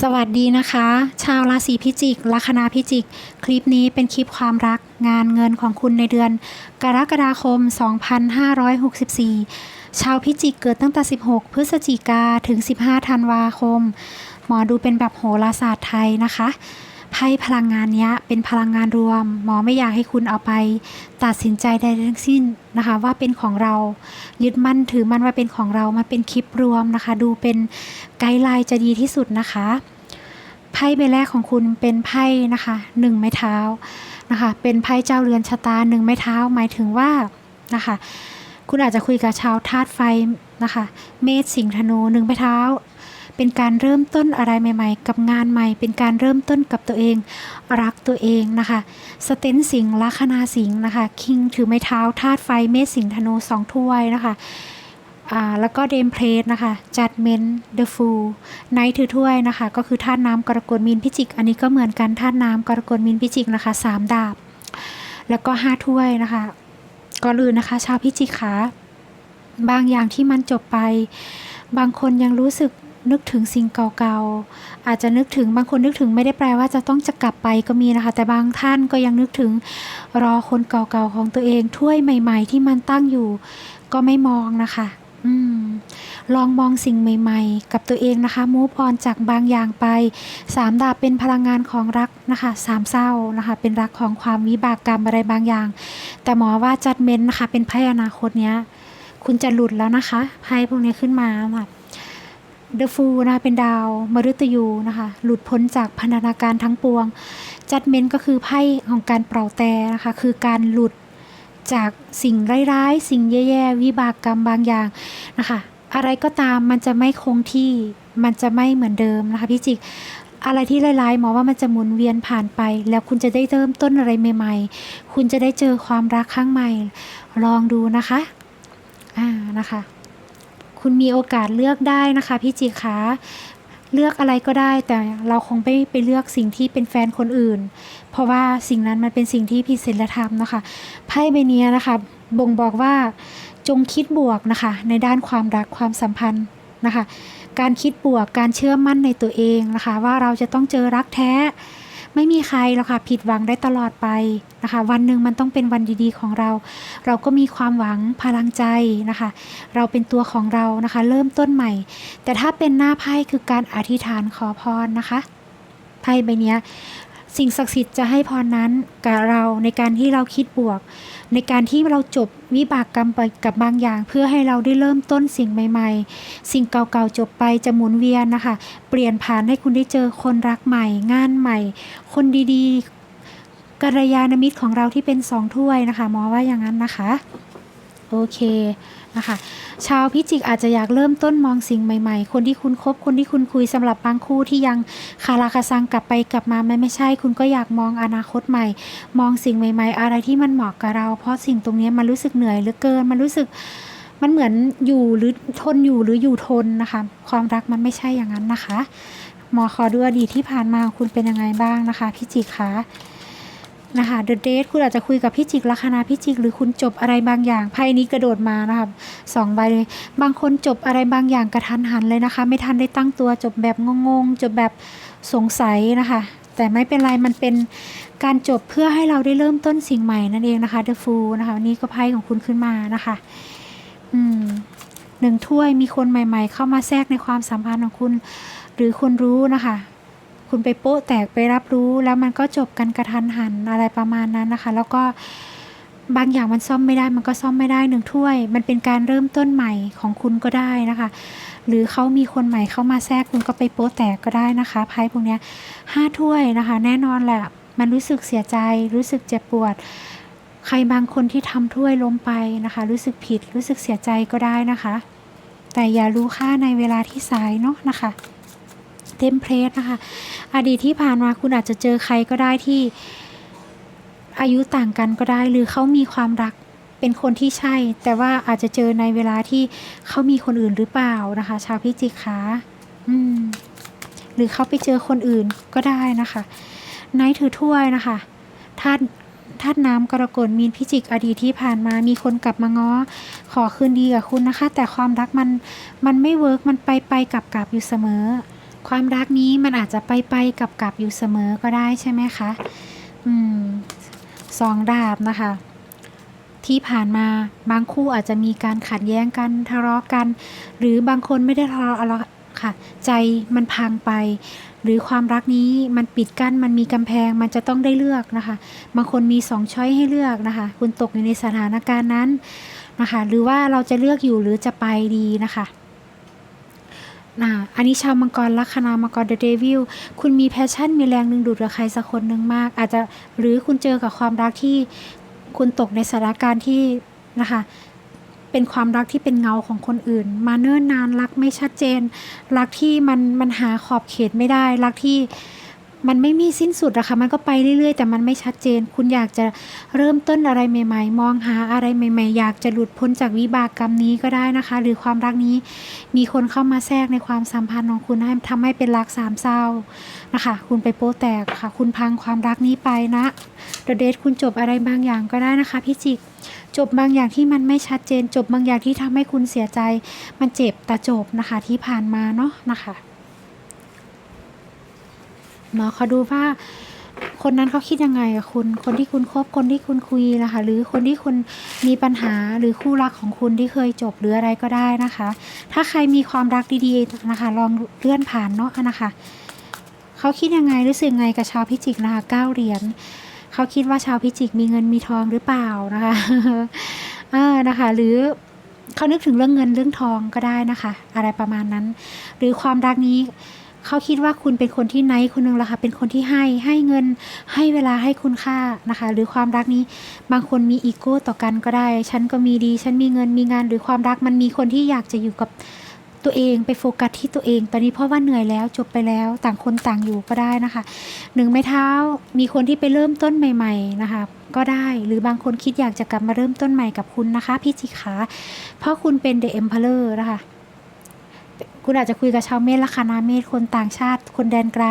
สวัสดีนะคะ ชาวราศีพิจิก ลัคนาพิจิก คลิปนี้เป็นคลิปความรักงานเงินของคุณในเดือน กรกฎาคม 2564 ชาวพิจิกเกิดตั้งแต่ 16 พฤศจิกาถึง 15 ธันวาคม หมอดูเป็นแบบโหราศาสตร์ไทยนะคะ ไพ่พลังงานนี้เป็นพลังงานรวม หมอไม่อยากให้คุณเอาไป ตัดสินใจใดทั้งสิ้นนะคะ ว่าเป็นของเรา ยึดมั่นถือมั่นว่าเป็นของเรา มันเป็นคลิปรวมนะคะ ดูเป็นไกด์ไลน์จะดีที่สุดนะคะ ไพ่ใบแรกของคุณเป็นไพ่นะคะหนึ่งไม้เท้านะคะ เป็นไพ่เจ้าเรือนชะตาหนึ่งไม้เท้า หมายถึงว่านะคะ คุณอาจจะคุยกับชาวธาตุไฟนะคะ เมษสิงห์ธนูหนึ่งไม้เท้า เป็นการเริ่มต้นอะไรใหม่ ๆ กับงานใหม่ เป็นการเริ่มต้นกับตัวเอง รักตัวเองนะคะ สเตนสิงห์ลัคนาสิงห์นะคะ คิงถือไม้เท้าธาตุไฟเมษสิงห์ธนูสองถ้วยนะคะแล้วก็เดมเพลสนะคะ จัดเมนเดอะฟูลไนท์ถือถ้วยนะคะ ก็คือธาตุน้ำกรกฎมีนพิจิก อันนี้ก็เหมือนกันธาตุน้ำกรกฎมีนพิจิกนะคะสามดาบ แล้วก็ห้าถ้วยนะคะก่อนอื่นนะคะ ชาวพิจิกคะบางอย่างที่มันจบไป บางคนยังรู้สึก นึกถึงสิ่งเก่าๆ อาจจะนึกถึงบางคนนึกถึงไม่ได้แปลว่าจะต้องจะกลับไปก็มีนะคะ แต่บางท่านก็ยังนึกถึงรอคนเก่าๆของตัวเองถ้วยใหม่ ๆ ที่มันตั้งอยู่ ก็ไม่มองนะคะอืมลองมองสิ่งใหม่ๆ กับตัวเองนะคะมูฟออนจากบางอย่างไปสามดาบเป็นพลังงานของรักนะคะสามเศร้านะคะเป็นรักของความวิบากกรรมอะไรบางอย่าง แต่หมอว่าจัดเมนนะคะเป็นไพ่อนาคตเนี้ย คุณจะหลุดแล้วนะคะไพ่พวกนี้ขึ้นมาค่ะ เดอะฟูนะคะเป็นดาวมฤตยูนะคะหลุดพ้นจากพันธนาการทั้งปวงจัดเมนต์ก็คือไพ่ของการเป่าแต่นะคะคือการหลุดจากสิ่งร้ายๆ สิ่งแย่ๆ วิบากกรรมบางอย่างนะคะอะไรก็ตามมันจะไม่คงที่มันจะไม่เหมือนเดิมนะคะพี่จิกอะไรที่ร้ายๆหมอว่ามันจะหมุนเวียนผ่านไป แล้วคุณจะได้เริ่มต้นอะไรใหม่ ๆ คุณจะได้เจอความรักครั้งใหม่ ลองดูนะคะอ่านะคะ คุณมีโอกาสเลือกได้นะคะพี่จิคะเลือกอะไรก็ได้แต่เราคงไม่ไปเลือกสิ่งที่เป็นแฟนคนอื่น เพราะว่าสิ่งนั้นมันเป็นสิ่งที่ผิดศีลธรรมนะคะไพ่ใบนี้นะคะบ่งบอกว่าจงคิดบวกนะคะ ในด้านความรักความสัมพันธ์นะคะ การคิดบวกการเชื่อมั่นในตัวเองนะคะ ว่าเราจะต้องเจอรักแท้ ไม่มีใครหรอกค่ะผิดหวังได้ตลอดไปนะคะ วันหนึ่งมันต้องเป็นวันดีๆของเรา เราก็มีความหวังพลังใจนะคะ เราเป็นตัวของเรานะคะ เริ่มต้นใหม่ แต่ถ้าเป็นหน้าไพ่คือการอธิษฐานขอพรนะคะไพ่ใบนี้ สิ่งศักดิ์สิทธิ์จะให้พรนั้นกับเราในการที่เราคิดบวก ในการที่เราจบวิบากกรรมไปกับบางอย่าง เพื่อให้เราได้เริ่มต้นสิ่งใหม่ ๆ สิ่งเก่าๆจบไปจะหมุนเวียนนะคะ เปลี่ยนผ่านให้คุณได้เจอคนรักใหม่ งานใหม่ คนดีๆกัลยาณมิตรของเราที่เป็นสองถ้วยนะคะหมอว่าอย่างนั้นนะคะ โอเค นะคะ ชาวพิจิกอาจจะอยากเริ่มต้นมองสิ่งใหม่ๆ คนที่คุณคบคนที่คุณคุยสำหรับบางคู่ที่ยังคาราคาซังกลับไปกลับมาไม่ไม่ใช่ คุณก็อยากมองอนาคตใหม่ มองสิ่งใหม่ ๆ อะไรที่มันเหมาะกับเรา เพราะสิ่งตรงนี้มันรู้สึกเหนื่อยเหลือเกินมันรู้สึกมันเหมือนอยู่หรือทนอยู่หรืออยู่ทนนะคะ ความรักมันไม่ใช่อย่างนั้นนะคะหมอขอดูอดีตที่ผ่านมาคุณเป็นยังไงบ้างนะคะพิจิกคะ นะคะเดอะเดทคุณอาจจะคุยกับพิจิกลัคนาพิจิก หรือคุณจบอะไรบางอย่างไพ่นี้กระโดดมานะคะสองใบเลยบางคนจบอะไรบางอย่างกระทันหันเลยนะคะ ไม่ทันได้ตั้งตัวจบแบบงงๆจบแบบสงสัยนะคะ แต่ไม่เป็นไรมันเป็นการจบเพื่อให้เราได้เริ่มต้นสิ่งใหม่นั่นเองนะคะเดอะฟูนะคะวันนี้ก็ไพ่ของคุณขึ้นมานะคะอืมหนึ่งถ้วยมีคนใหม่ ๆ เข้ามาแทรกในความสัมพันธ์ของคุณ หรือคุณรู้นะคะ คุณไปโป๊ะแตกไปรับรู้ แล้วมันก็จบกันกระทันหันอะไรประมาณนั้นนะคะ แล้วก็บางอย่างมันซ่อมไม่ได้ มันก็ซ่อมไม่ได้หนึ่งถ้วย มันเป็นการเริ่มต้นใหม่ของคุณก็ได้นะคะ หรือเขามีคนใหม่เข้ามาแทรกคุณก็ไปโป๊ะแตกก็ได้นะคะไพ่พวกนี้ห้าถ้วยนะคะ แน่นอนแหละมันรู้สึกเสียใจ รู้สึกเจ็บปวด ใครบางคนที่ทำถ้วยล้มไปนะคะ รู้สึกผิด รู้สึกเสียใจก็ได้นะคะ แต่อย่ารู้ค่าในเวลาที่สายเนาะนะคะ เทมเพลตนะคะอดีตที่ผ่านมาคุณอาจจะเจอใครก็ได้ที่อายุต่างกันก็ได้ หรือเขามีความรักเป็นคนที่ใช่ แต่ว่าอาจจะเจอในเวลาที่เขามีคนอื่นหรือเปล่านะคะ ชาวพิจิกขาอืมหรือเขาไปเจอคนอื่นก็ได้นะคะไนท์ถือถ้วยนะคะธาตุธาตุน้ำกรกฎมีนพิจิกอดีตที่ผ่านมามีคนกลับมาง้อ ขอคืนดีกับคุณนะคะ แต่ความรักมันมันไม่เวิร์กมันไปไปกลับกลับอยู่เสมอ ความรักนี้มันอาจจะไปไปกับกับอยู่เสมอก็ได้ใช่ไหมคะอืมสองดาบนะคะ ที่ผ่านมาบางคู่อาจจะมีการขัดแย้งกันทะเลาะกัน หรือบางคนไม่ได้ทะเลาะอะไรค่ะ ใจมันพังไป หรือความรักนี้มันปิดกั้นมันมีกำแพงมันจะต้องได้เลือกนะคะบางคนมีสองช้อยให้เลือกนะคะ คุณตกอยู่ในสถานการณ์นั้นนะคะ หรือว่าเราจะเลือกอยู่หรือจะไปดีนะคะ นะอันนี้ชาวมังกรลัคนามังกรเดอะเดวิลคุณมีแพชชั่นมีแรงดึงดูดกับใครสักคนหนึ่งมาก อาจจะหรือคุณเจอกับความรักที่คุณตกในสถานการณ์ที่นะคะเป็นความรักที่เป็นเงาของคนอื่น มาเนิ่นนานรักไม่ชัดเจน รักที่มันมันหาขอบเขตไม่ได้ รักที่ มันไม่มีสิ้นสุดอะค่ะมันก็ไปเรื่อยๆ แต่มันไม่ชัดเจน คุณอยากจะเริ่มต้นอะไรใหม่ ๆ มองหาอะไรใหม่ ๆ อยากจะหลุดพ้นจากวิบากกรรมนี้ก็ได้นะคะ หรือความรักนี้มีคนเข้ามาแทรกในความสัมพันธ์ของคุณให้ทำให้เป็นรักสามเศร้านะคะ คุณไปโป๊แตกค่ะ คุณพังความรักนี้ไปนะเดเดทคุณจบอะไรบางอย่างก็ได้นะคะพี่จิกจบบางอย่างที่มันไม่ชัดเจน จบบางอย่างที่ทำให้คุณเสียใจ มันเจ็บแต่จบนะคะที่ผ่านมาเนาะนะคะ เนาะเขาดูว่าคนนั้นเขาคิดยังไงกับคุณ คนที่คุณคบ คนที่คุณคุยนะคะ หรือคนที่คุณมีปัญหาหรือคู่รักของคุณที่เคยจบหรืออะไรก็ได้นะคะ ถ้าใครมีความรักดีๆนะคะ ลองเลื่อนผ่านเนาะนะคะ เขาคิดยังไงรู้สึกไงกับชาวพิจิกนะคะเก้าเหรียญเขาคิดว่าชาวพิจิกมีเงินมีทองหรือเปล่านะคะเออนะคะ หรือเขานึกถึงเรื่องเงินเรื่องทองก็ได้นะคะ อะไรประมาณนั้น หรือความรักนี้ เขาคิดว่าคุณเป็นคนที่ไนท์คนหนึ่งละค่ะเป็นคนที่ให้ให้เงินให้เวลาให้คุณค่านะคะ หรือความรักนี้บางคนมีอีโก้ต่อกันก็ได้ ฉันก็มีดี ฉันมีเงินมีงาน หรือความรักมันมีคนที่อยากจะอยู่กับตัวเองไปโฟกัสที่ตัวเอง ตอนนี้เพราะว่าเหนื่อยแล้วจบไปแล้วต่างคนต่างอยู่ก็ได้นะคะหนึ่งไม้เท้ามีคนที่ไปเริ่มต้นใหม่ ๆนะคะ ก็ได้หรือบางคนคิดอยากจะกลับมาเริ่มต้นใหม่กับคุณนะคะ พี่จิขาเพราะคุณเป็นเดอะเอ็มพ r อร์นะคะ คุณอาจจะคุยกับชาวเมษลัคนาเมษคนต่างชาติ คนแดนไกล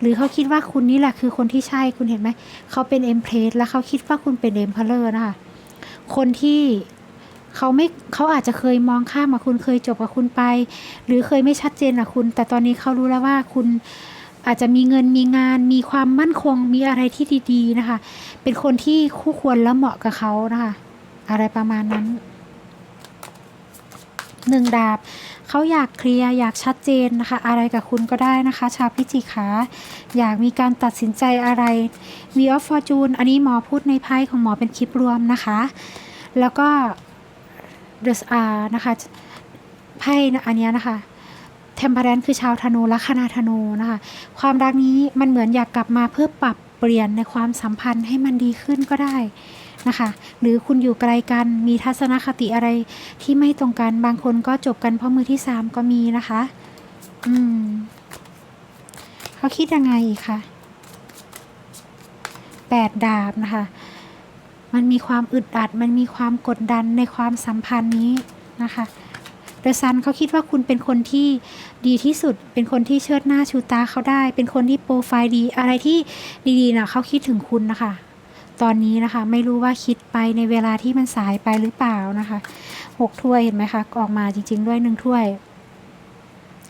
หรือเขาคิดว่าคุณนี่แหละคือคนที่ใช่คุณเห็นไหมเขาเป็นเอ็มเพลสแล้วเขาคิดว่าคุณเป็นเอ็มพ r อร์นะคะคนที่เขาไม่เขาอาจจะเคยมองข้ามกับคุณเคยจบกับคุณไป หรือเคยไม่ชัดเจนกับคุณ แต่ตอนนี้เขารู้แล้วว่าคุณอาจจะมีเงินมีงานมีความมั่นคงมีอะไรที่ดีๆนะคะ เป็นคนที่คู่ควรและเหมาะกับเขานะคะ อะไรประมาณนั้นหนึ่งดาบ เขาอยากเคลียร์อยากชัดเจนนะคะ อะไรกับคุณก็ได้นะคะ ชาวพิจิกขาอยากมีการตัดสินใจอะไร v ีออฟฟอร์จูนอันนี้หมอพูดในไพ่ของหมอเป็นคลิปรวมนะคะ แล้วก็เดอะอานะคะไพ่อันนี้นะคะเทมเพ r รนคือชาวธนูลัคนาธนูนะคะ ความรักนี้มันเหมือนอยากกลับมาเพื่อปรับเปลี่ยนในความสัมพันธ์ให้มันดีขึ้นก็ได้ นะคะ หรือคุณอยู่ไกลกันมีทัศนคติอะไรที่ไม่ตรงกันบางคนก็จบกันเพราะมือที่สามก็มีนะคะ อืมเขาคิดยังไงอีกคะแปดดาบนะคะ มันมีความอึดอัด มันมีความกดดันในความสัมพันธ์นี้นะคะเดอะซันเขาคิดว่าคุณเป็นคนที่ดีที่สุด เป็นคนที่เชิดหน้าชูตาเขาได้ เป็นคนที่โปรไฟล์ดี อะไรที่ดีๆนะเขาคิดถึงคุณนะคะ ตอนนี้นะคะ ไม่รู้ว่าคิดไปในเวลาที่มันสายไปหรือเปล่านะคะหกถ้วยเห็นไหมคะออกมาจริง ๆ ด้วยหนึ่งถ้วย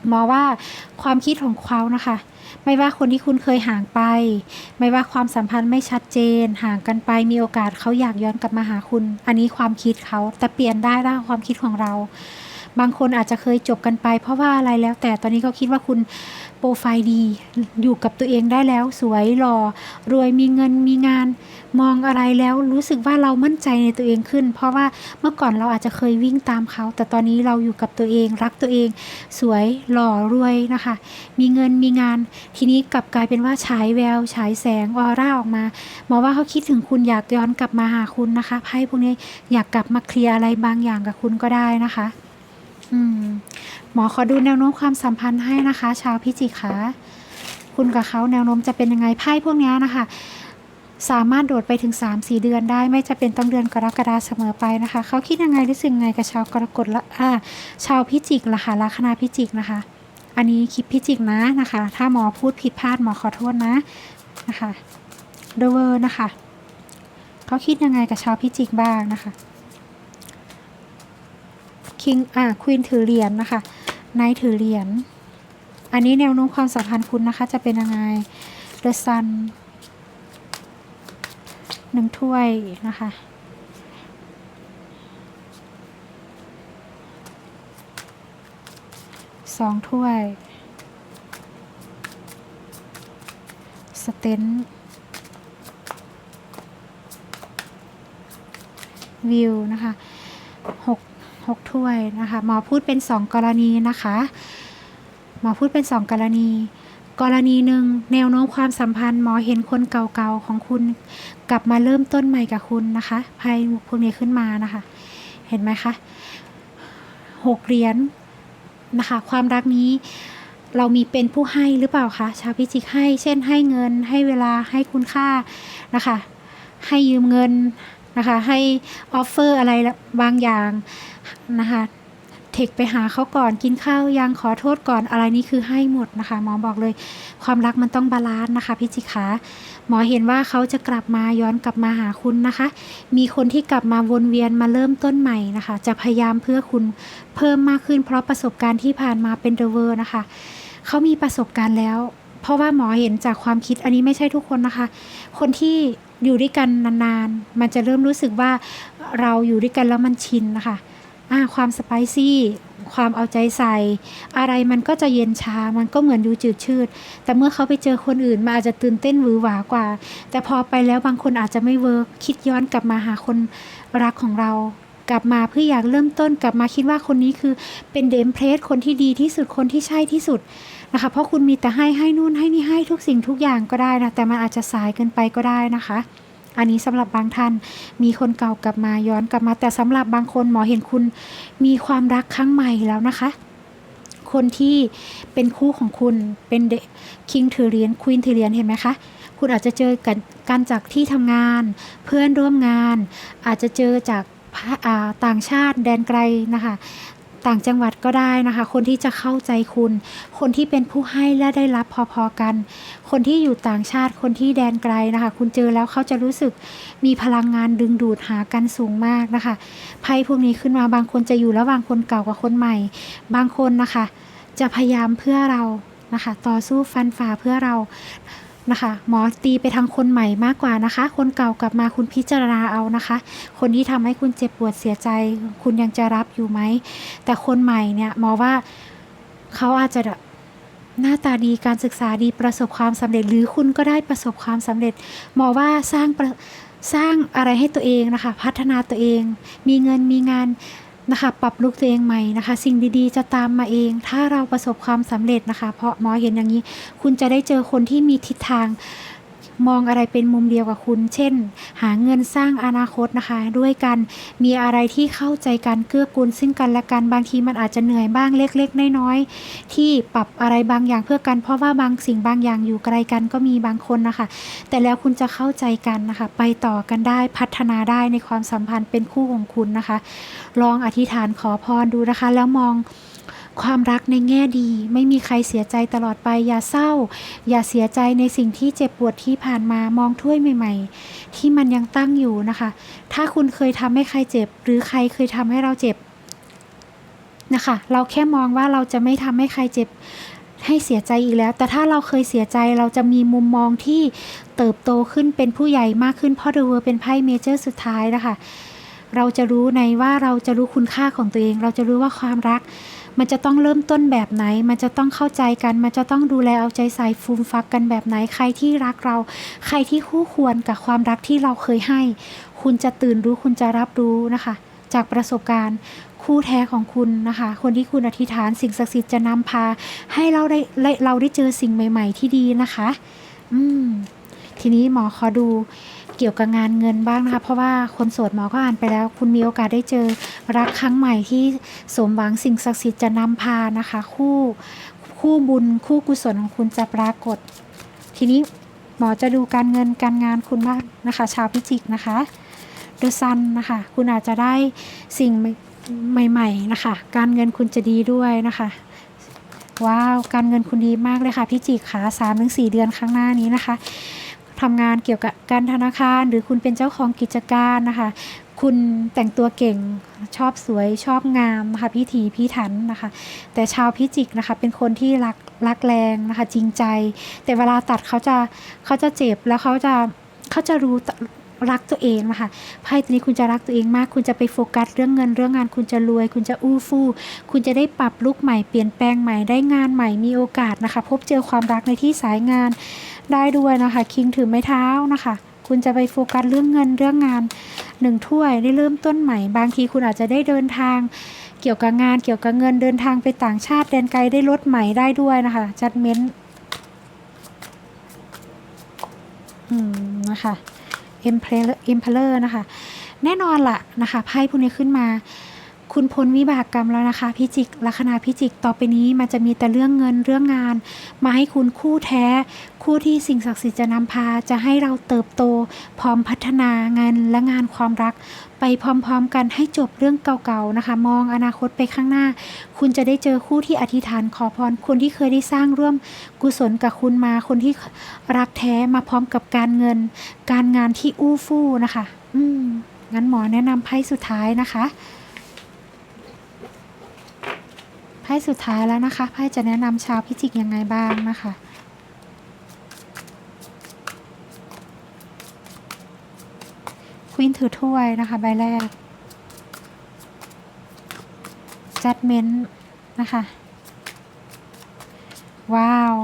หมอว่าความคิดของเขานะคะ ไม่ว่าคนที่คุณเคยห่างไป ไม่ว่าความสัมพันธ์ไม่ชัดเจน ห่างกันไปมีโอกาสเขาอยากย้อนกลับมาหาคุณ อันนี้ความคิดเขาแต่เปลี่ยนได้ด้านความคิดของเรา บางคนอาจจะเคยจบกันไป เพราะว่าอะไรแล้วแต่ตอนนี้เขาคิดว่าคุณ โปรไฟล์ดี อยู่กับตัวเองได้แล้ว สวยหล่อรวยมีเงินมีงาน มองอะไรแล้วรู้สึกว่าเรามั่นใจในตัวเองขึ้น เพราะว่าเมื่อก่อนเราอาจจะเคยวิ่งตามเขา แต่ตอนนี้เราอยู่กับตัวเองรักตัวเอง สวยหล่อรวยนะคะ มีเงินมีงาน ทีนี้กลับกลายเป็นว่าฉายแววฉายแสงออร่าออกมาหมอว่าเขาคิดถึงคุณอยากย้อนกลับมาหาคุณนะคะไพ่พวกนี้อยากกลับมาเคลียร์อะไรบางอย่างกับคุณก็ได้นะคะ อืม หมอขอดูแนวโน้มความสัมพันธ์ให้นะคะ ชาวพิจิกคะคุณกับเขาแนวโน้มจะเป็นยังไงไพ่พวกนี้นะคะ สามารถโดดไปถึง 3-4 เดือนได้ไม่จะเป็นต้องเดือนกรกฎาเสมอไปนะคะ เขาคิดยังไงรู้สึกยังไงกับชาวกรกฎละอ่าชาวพิจิกล่ะค่ะลัคนาพิจิกนะคะ อันนี้คลิปพิจิกนะนะคะ ถ้าหมอพูดผิดพลาดหมอขอโทษนะนะคะเดเวอร์นะคะเขาคิดยังไงกับชาวพิจิกบ้างนะคะคิงอ่าควีนถือเหรียญนะคะ นท์ถือเหรียญ อันนี้แนวโน้มความสัมพันธ์คุณนะคะ จะเป็นยังไง The Sun หนึ่งถ้วยนะคะสองถ้วย สเตนวิวนะคะหก หกถ้วยนะคะ หมอพูดเป็นสองกรณีนะคะ หมอพูดเป็นสองกรณี กรณีหนึ่งแนวโน้มความสัมพันธ์ หมอเห็นคนเก่าๆของคุณ กลับมาเริ่มต้นใหม่กับคุณนะคะไพ่พวกนี้ขึ้นมานะคะ เห็นไหมคะหกเหรียญนะคะ ความรักนี้เรามีเป็นผู้ให้หรือเปล่าคะชาวพิจิกให้ เช่นให้เงิน ให้เวลาให้คุณค่านะคะ ให้ยืมเงินนะคะ ให้ออฟเฟอร์อะไรบางอย่าง นะคะเทคไปหาเขาก่อนกินข้าวยังขอโทษก่อนอะไรนี่คือให้หมดนะคะหมอบอกเลย ความรักมันต้องบาลานซ์นะคะพิจิขาหมอเห็นว่าเขาจะกลับมาย้อนกลับมาหาคุณนะคะ มีคนที่กลับมาวนเวียนมาเริ่มต้นใหม่นะคะ จะพยายามเพื่อคุณเพิ่มมากขึ้น เพราะประสบการณ์ที่ผ่านมาเป็นเดอะเวอร์นะคะเขามีประสบการณ์แล้ว เพราะว่าหมอเห็นจากความคิดอันนี้ไม่ใช่ทุกคนนะคะ คนที่อยู่ด้วยกันนานๆ มันจะเริ่มรู้สึกว่าเราอยู่ด้วยกันแล้วมันชินนะคะ อ่าความสไปซี่ความเอาใจใส่ อะไรมันก็จะเย็นชา มันก็เหมือนดูจืดชืด แต่เมื่อเขาไปเจอคนอื่นมันอาจจะตื่นเต้นหวือหวากว่า แต่พอไปแล้วบางคนอาจจะไม่เวิร์กคิดย้อนกลับมาหาคนรักของเรา กลับมาเพื่ออยากเริ่มต้นกลับมาคิดว่าคนนี้คือเป็นเดมเพลสคนที่ดีที่สุดคนที่ใช่ที่สุดนะคะเพราะคุณมีแต่ให้ให้นู่นให้นี่ให้ทุกสิ่งทุกอย่างก็ได้นะแต่มันอาจจะสายเกินไปก็ได้นะคะ อันนี้สำหรับบางท่านมีคนเก่ากลับมาย้อนกลับมา แต่สำหรับบางคนหมอเห็นคุณมีความรักครั้งใหม่แล้วนะคะ คนที่เป็นคู่ของคุณเป็นเดคิงถือเหรียญควีนถือเหรียญเห็นไหมคะคุณอาจจะเจอกันกันจากที่ทำงาน เพื่อนร่วมงาน อาจจะเจอจากต่างชาติแดนไกลนะคะ ต่างจังหวัดก็ได้นะคะ คนที่จะเข้าใจคุณ คนที่เป็นผู้ให้และได้รับพอๆกัน คนที่อยู่ต่างชาติคนที่แดนไกลนะคะ คุณเจอแล้วเขาจะรู้สึกมีพลังงานดึงดูดหากันสูงมากนะคะไพ่พวกนี้ขึ้นมาบางคนจะอยู่ระหว่างคนเก่ากับคนใหม่ บางคนนะคะ จะพยายามเพื่อเรานะคะ ต่อสู้ฟันฝ่าเพื่อเรา นะคะ หมอตีไปทางคนใหม่มากกว่านะคะ คนเก่ากลับมาคุณพิจารณาเอานะคะ คนที่ทำให้คุณเจ็บปวดเสียใจ คุณยังจะรับอยู่ไหม แต่คนใหม่เนี่ยหมอว่าเขาอาจจะหน้าตาดีการศึกษาดีประสบความสำเร็จ หรือคุณก็ได้ประสบความสำเร็จ หมอว่าสร้างสร้างอะไรให้ตัวเองนะคะ พัฒนาตัวเอง มีเงินมีงาน นะคะ ปรับลุกตัวเองใหม่นะคะ สิ่งดีๆ จะตามมาเอง ถ้าเราประสบความสำเร็จนะคะ เพราะหมอเห็นอย่างนี้ คุณจะได้เจอคนที่มีทิศทาง มองอะไรเป็นมุมเดียวกับคุณ เช่น หาเงินสร้างอนาคตนะคะ ด้วยกันมีอะไรที่เข้าใจกันเกื้อกูลซึ่งกันและกันบางทีมันอาจจะเหนื่อยบ้างเล็ก ๆ น้อยๆที่ปรับอะไรบางอย่างเพื่อกัน เพราะว่าบางสิ่งบางอย่างอยู่ไกลกันก็มีบางคนนะคะ แต่แล้วคุณจะเข้าใจกันนะคะ ไปต่อกันได้พัฒนาได้ในความสัมพันธ์เป็นคู่ของคุณนะคะ ลองอธิษฐานขอพรดูนะคะ แล้วมอง ความรักในแง่ดีไม่มีใครเสียใจตลอดไป อย่าเศร้า อย่าเสียใจในสิ่งที่เจ็บปวดที่ผ่านมามองถ้วยใหม่ ๆ ที่มันยังตั้งอยู่นะคะ ถ้าคุณเคยทำให้ใครเจ็บ หรือใครเคยทำให้เราเจ็บนะคะ เราแค่มองว่าเราจะไม่ทำให้ใครเจ็บให้เสียใจอีกแล้ว แต่ถ้าเราเคยเสียใจเราจะมีมุมมองที่เติบโตขึ้นเป็นผู้ใหญ่มากขึ้นเพราะเดอะเวอร์เป็นไพ่เมเจอร์สุดท้ายนะคะ เราจะรู้ในว่าเราจะรู้คุณค่าของตัวเอง เราจะรู้ว่าความรัก มันจะต้องเริ่มต้นแบบไหน มันจะต้องเข้าใจกัน มันจะต้องดูแลเอาใจใส่ฟูมฟักกันแบบไหน ใครที่รักเรา ใครที่คู่ควรกับความรักที่เราเคยให้ คุณจะตื่นรู้ คุณจะรับรู้นะคะ จากประสบการณ์คู่แท้ของคุณนะคะ คนที่คุณอธิษฐานสิ่งศักดิ์สิทธิ์จะนำพา ให้เราได้เราได้เจอสิ่งใหม่ ๆ ที่ดีนะคะ อืม ทีนี้หมอขอดู เกี่ยวกับงานเงินบ้างนะคะ เพราะว่าคนโสดหมอก็อ่านไปแล้ว คุณมีโอกาสได้เจอรักครั้งใหม่ที่สมหวังสิ่งศักดิ์สิทธิ์จะนำพานะคะ คู่คู่บุญคู่กุศลของคุณจะปรากฏ ทีนี้หมอจะดูการเงินการงานคุณบ้างนะคะ ชาวพิจิกนะคะเดอะซันนะคะ คุณอาจจะได้สิ่งใหม่ ๆนะคะ การเงินคุณจะดีด้วยนะคะว้าว การเงินคุณดีมากเลยค่ะพี่จิกค่ะสามถึงสี่เดือนข้างหน้านี้นะคะ ทำงานเกี่ยวกับการธนาคาร หรือคุณเป็นเจ้าของกิจการนะคะ คุณแต่งตัวเก่งชอบสวยชอบงามค่ะพิถีพิถันนะคะ แต่ชาวพิจิกนะคะ เป็นคนที่รักรักแรงนะคะ จริงใจ แต่เวลาตัดเขาจะเขาจะเจ็บแล้วเขาจะเขาจะรู้ รักตัวเองนะคะไพ่ตัวนี้คุณจะรักตัวเองมาก คุณจะไปโฟกัสเรื่องเงินเรื่องงาน คุณจะรวย คุณจะอู้ฟู่คุณจะได้ปรับลุกใหม่เปลี่ยนแปลงใหม่ได้งานใหม่มีโอกาสนะคะ พบเจอความรักในที่สายงานได้ด้วยนะคะ คิงถือไม้เท้านะคะ คุณจะไปโฟกัสเรื่องเงินเรื่องงานหนึ่งถ้วยได้เริ่มต้นใหม่ บางทีคุณอาจจะได้เดินทางเกี่ยวกับงานเกี่ยวกับเงินเดินทางไปต่างชาติแดนไกลได้รถใหม่ได้ด้วยนะคะจัดเม้นอืมนะคะ Emperor Emperor นะคะ แน่นอนละนะคะไพ่พวกนี้ขึ้นมา คุณพ้นวิบากกรรมแล้วนะคะพิจิกลัคนาพิจิกต่อไปนี้มันจะมีแต่เรื่องเงินเรื่องงาน มาให้คุณคู่แท้ คู่ที่สิ่งศักดิ์สิทธิ์จะนำพาจะให้เราเติบโต พร้อมพัฒนางานและงานความรัก ไปพร้อมๆกันให้จบเรื่องเก่าๆนะคะ มองอนาคตไปข้างหน้า คุณจะได้เจอคู่ที่อธิษฐานขอพรคนที่เคยได้สร้างร่วมกุศลกับคุณมาคนที่รักแท้มาพร้อมกับการเงิน การงานที่อู้ฟู่นะคะ อืมงั้นหมอแนะนำไพ่สุดท้ายนะคะ ไพ่สุดท้ายแล้วนะคะไพ่จะแนะนำชาวพิจิกยังไงบ้างนะคะควีนถือถ้วยนะคะใบแรกจัดเมนต์นะคะ ว้าว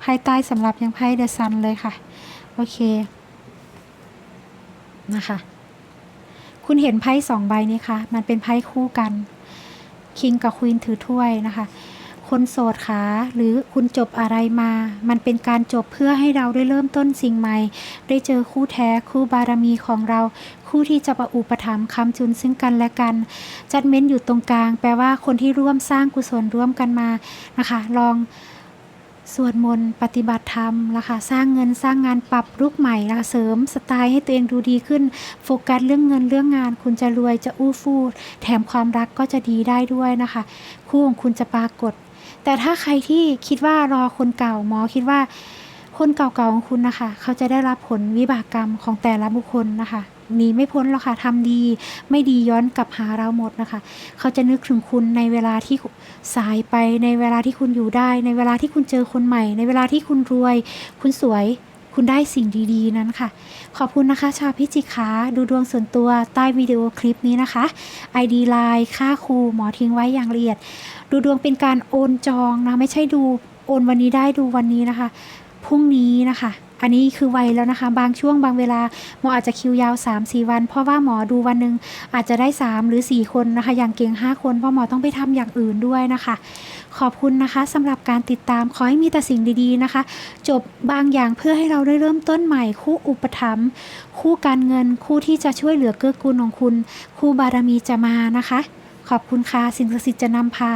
ไพ่ใต้สำหรับยังไพ่เดอะซันเลยค่ะ โอเค นะคะ คุณเห็นไพ่สองใบนี้คะมันเป็นไพ่คู่กัน คิงกับควีนถือถ้วยนะคะ คนโสดขาหรือคุณจบอะไรมา มันเป็นการจบเพื่อให้เราได้เริ่มต้นสิ่งใหม่ ได้เจอคู่แท้คู่บารมีของเรา คู่ที่จะประอุปถัมภ์คำจุนซึ่งกันและกัน จัดเม้นอยู่ตรงกลาง แปลว่าคนที่ร่วมสร้างกุศลร่วมกันมานะคะ ลอง สวดมนต์ปฏิบัติธรรมนะคะสร้างเงินสร้างงานปรับลุกใหม่นะคะเสริมสไตล์ให้ตัวเองดูดีขึ้น โฟกัสเรื่องเงินเรื่องงาน คุณจะรวยจะอู้ฟู่แถมความรักก็จะดีได้ด้วยนะคะ คู่ของคุณจะปรากฏ แต่ถ้าใครที่คิดว่ารอคนเก่าหมอคิดว่าคนเก่าๆของคุณนะคะ เขาจะได้รับผลวิบากกรรมของแต่ละบุคคลนะคะ หนีไม่พ้นหรอกค่ะทำดี ไม่ดีย้อนกลับหาเราหมดนะคะ เขาจะนึกถึงคุณในเวลาที่สายไปในเวลาที่คุณอยู่ได้ ในเวลาที่คุณเจอคนใหม่ ในเวลาที่คุณรวย คุณสวยคุณได้สิ่งดีๆนั้นค่ะ ขอบคุณนะคะชาวพิจิกขาดูดวงส่วนตัวใต้วิดีโอคลิปนี้นะคะ ID Line ค่าครูหมอทิ้งไว้อย่างละเอียด ดูดวงเป็นการโอนจองนะ ไม่ใช่ดูโอนวันนี้ได้ดูวันนี้นะคะ พรุ่งนี้นะคะ อันนี้คือไวแล้วนะคะ บางช่วงบางเวลาหมออาจจะคิวยาว 3-4 วัน เพราะว่าหมอดูวันหนึ่งอาจจะได้ 3 หรือ 4 คนนะคะ อย่างเก่ง 5 คนเพราะหมอต้องไปทำอย่างอื่นด้วยนะคะ ขอบคุณนะคะสำหรับการติดตามขอให้มีแต่สิ่งดีๆนะคะ จบบางอย่างเพื่อให้เราได้เริ่มต้นใหม่ คู่อุปถัมภ์คู่การเงิน คู่ที่จะช่วยเหลือเกื้อกูลของคุณ คู่บารมีจะมานะคะ ขอบคุณค่ะสิ่งศักดิ์สิทธิ์จะนำพา